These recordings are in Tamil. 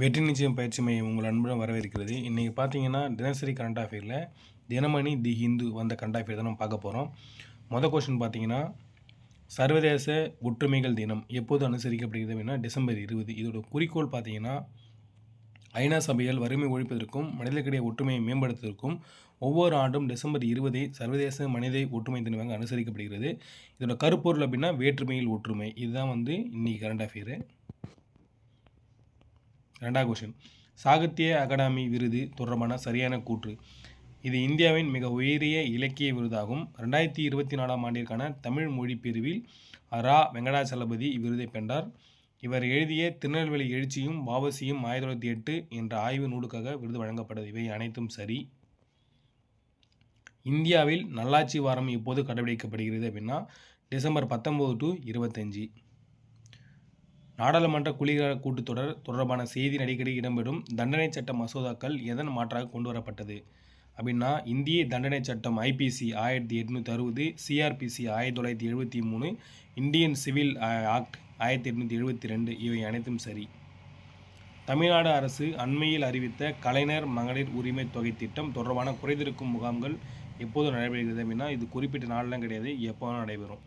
வெற்றி நிச்சயம் பயிற்சி மையம் உங்கள் அன்புடன் வரவேற்கிறது. இன்றைக்கி பார்த்தீங்கன்னா தினசரி கரண்ட் அஃபேரில் தினமணி தி ஹிந்து வந்த கரண்ட் அஃபேர் தான் நம்ம பார்க்க போகிறோம் மொதல் கொஷின் பார்த்தீங்கன்னா சர்வதேச ஒற்றுமைகள் தினம் எப்போது அனுசரிக்கப்படுகிறது அப்படின்னா டிசம்பர் இருபது. இதோட குறிக்கோள் பார்த்தீங்கன்னா ஐநா சபையால் வறுமை ஒழிப்பதற்கும் மனிதர்களிடையே ஒற்றுமையை மேம்படுத்துவதற்கும் ஒவ்வொரு ஆண்டும் டிசம்பர் இருபதை சர்வதேச மனித ஒற்றுமை தினமாக அனுசரிக்கப்படுகிறது. இதோட கருப்பொருள் அப்படின்னா வேற்றுமையில் ஒற்றுமை. இதுதான் வந்து இன்னைக்கு கரண்ட் அஃபேரு ரெண்டாவது கொஷின் சாகித்ய அகாடமி விருது தொடர்பான சரியான கூற்று. இது இந்தியாவின் மிக உயரிய இலக்கிய விருதாகும். ரெண்டாயிரத்தி இருபத்தி நாலாம் ஆண்டிற்கான தமிழ் மொழி பிரிவில் ரா. வெங்கடாச்சலபதி இவ்விருதை பெற்றார். இவர் எழுதிய திருநெல்வேலி எழுச்சியும் வாவசியும் ஆயிரத்தி தொள்ளாயிரத்தி எட்டு என்ற ஆய்வு நூலுக்காக விருது வழங்கப்பட்டது. இவை அனைத்தும் சரி. இந்தியாவில் நல்லாட்சி வாரம் இப்போது கடைபிடிக்கப்படுகிறது அப்படின்னா டிசம்பர் பத்தொம்போது டு இருபத்தஞ்சி. நாடாளுமன்ற குளிர்கால கூட்டத்தொடர் தொடர்பான செய்தி அடிக்கடி இடம்பெறும் தண்டனை சட்ட மசோதாக்கள் எதன் மாற்றாக கொண்டு வரப்பட்டது அப்படின்னா இந்திய தண்டனை சட்டம் ஐபிசி ஆயிரத்தி எட்நூற்றி அறுபது சிஆர்பிசி ஆயிரத்தி தொள்ளாயிரத்தி எழுபத்தி மூணு இந்தியன் சிவில் ஆக்ட் ஆயிரத்தி எட்நூற்றி எழுபத்தி ரெண்டு இவை அனைத்தும் சரி. தமிழ்நாடு அரசு அண்மையில் அறிவித்த கலைஞர் மகளிர் உரிமை தொகை திட்டம் தொடர்பான குறைந்திருக்கும் முகாம்கள் எப்போதும் நடைபெறுகிறது அப்படின்னா இது குறிப்பிட்ட நாளெலாம் கிடையாது எப்போதும் நடைபெறும்.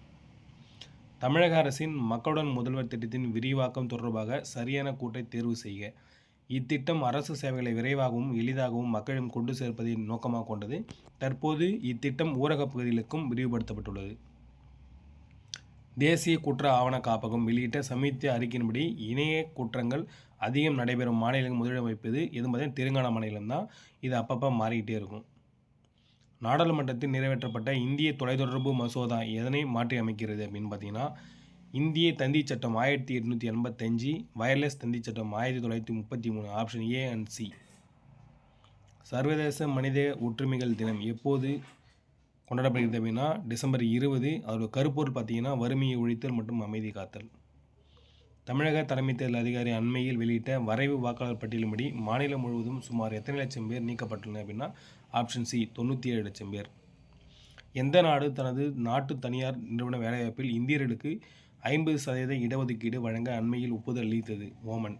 தமிழக அரசின் மக்களுடன் முதல்வர் திட்டத்தின் விரிவாக்கம் தொடர்பாக சரியான கூட்டை தேர்வு செய்க. இத்திட்டம் அரசு சேவைகளை விரைவாகவும் எளிதாகவும் மக்களிடம் கொண்டு சேர்ப்பதை நோக்கமாக கொண்டது. தற்போது இத்திட்டம் ஊரகப் பகுதிகளுக்கும் விரிவுபடுத்தப்பட்டுள்ளது. தேசிய குற்ற ஆவண காப்பகம் வெளியிட்ட சமீத்திய அறிக்கையின்படி இணைய குற்றங்கள் அதிகம் நடைபெறும் மாநிலங்கள் முதலிடம் வைப்பது எது பார்த்தீங்கன்னா தெலுங்கானா மாநிலம் தான் இது அப்பப்போ மாறிக்கிட்டே இருக்கும். நாடாளுமன்றத்தில் நிறைவேற்றப்பட்ட இந்திய தொலைத்தொடர்பு மசோதா எதனை மாற்றி அமைக்கிறது அப்படின்னு பார்த்தீங்கன்னா இந்திய தந்தி சட்டம் ஆயிரத்தி எட்நூற்றி எண்பத்தஞ்சு வயர்லெஸ் தந்தி சட்டம் ஆயிரத்தி தொள்ளாயிரத்தி முப்பத்தி மூணு ஆப்ஷன் ஏ அண்ட் சி சர்வதேச மனித ஒற்றுமைகள் தினம் எப்போது கொண்டாடப்படுகிறது அப்படின்னா டிசம்பர் இருபது அதோட கருப்பொருள் பார்த்தீங்கன்னா வறுமையை ஒழித்தல் மற்றும் அமைதி காத்தல். தமிழக தலைமை தேர்தல் அதிகாரி அண்மையில் வெளியிட்ட வரைவு வாக்காளர் பட்டியலின்படி மாநிலம் முழுவதும் சுமார் எத்தனை லட்சம் பேர் நீக்கப்பட்டுள்ளனர் அப்படின்னா ஆப்ஷன் சி தொண்ணூற்றி ஏழு லட்சம் பேர். எந்த நாடு தனது நாட்டு தனியார் நிறுவன வேலைவாய்ப்பில் இந்தியர்களுக்கு ஐம்பது சதவீத இடஒதுக்கீடு வழங்க அண்மையில் ஒப்புதல் அளித்தது ஓமன்.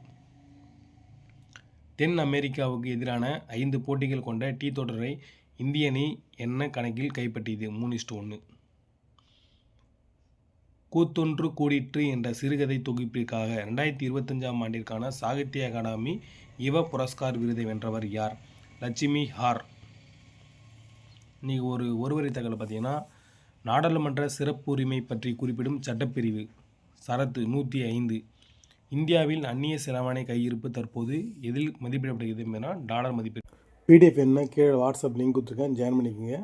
தென் அமெரிக்காவுக்கு எதிரான ஐந்து போட்டிகள் கொண்ட டி தொடரை இந்திய அணி என்ன கணக்கில் கைப்பற்றியது? மூணு இஸ்டு ஒன்று கூத்தொன்று கூடிற்று என்ற சிறுகதை தொகுப்பிற்காக ரெண்டாயிரத்தி இருபத்தஞ்சாம் ஆண்டிற்கான சாகித்ய அகாடமி யுவ புரஸ்கார் விருதை வென்றவர் யார்? லட்சுமி ஹார். இன்றைக்கி ஒரு ஒருவரி தகவல் பார்த்தீங்கன்னா நாடாளுமன்ற சிறப்புரிமை பற்றி குறிப்பிடும் சட்டப்பிரிவு சரத்து நூற்றி ஐந்து. இந்தியாவில் அந்நிய செலவாணி கையிருப்பு தற்போது எதில் மதிப்பிடப்படுகிறது என்பதுனா டாலர் மதிப்பீடு. பிடிஎஃப் என்ன? கீழே வாட்ஸ்அப் லிங்க் கொடுத்துருக்கேன் ஜாயின் பண்ணிக்கோங்க.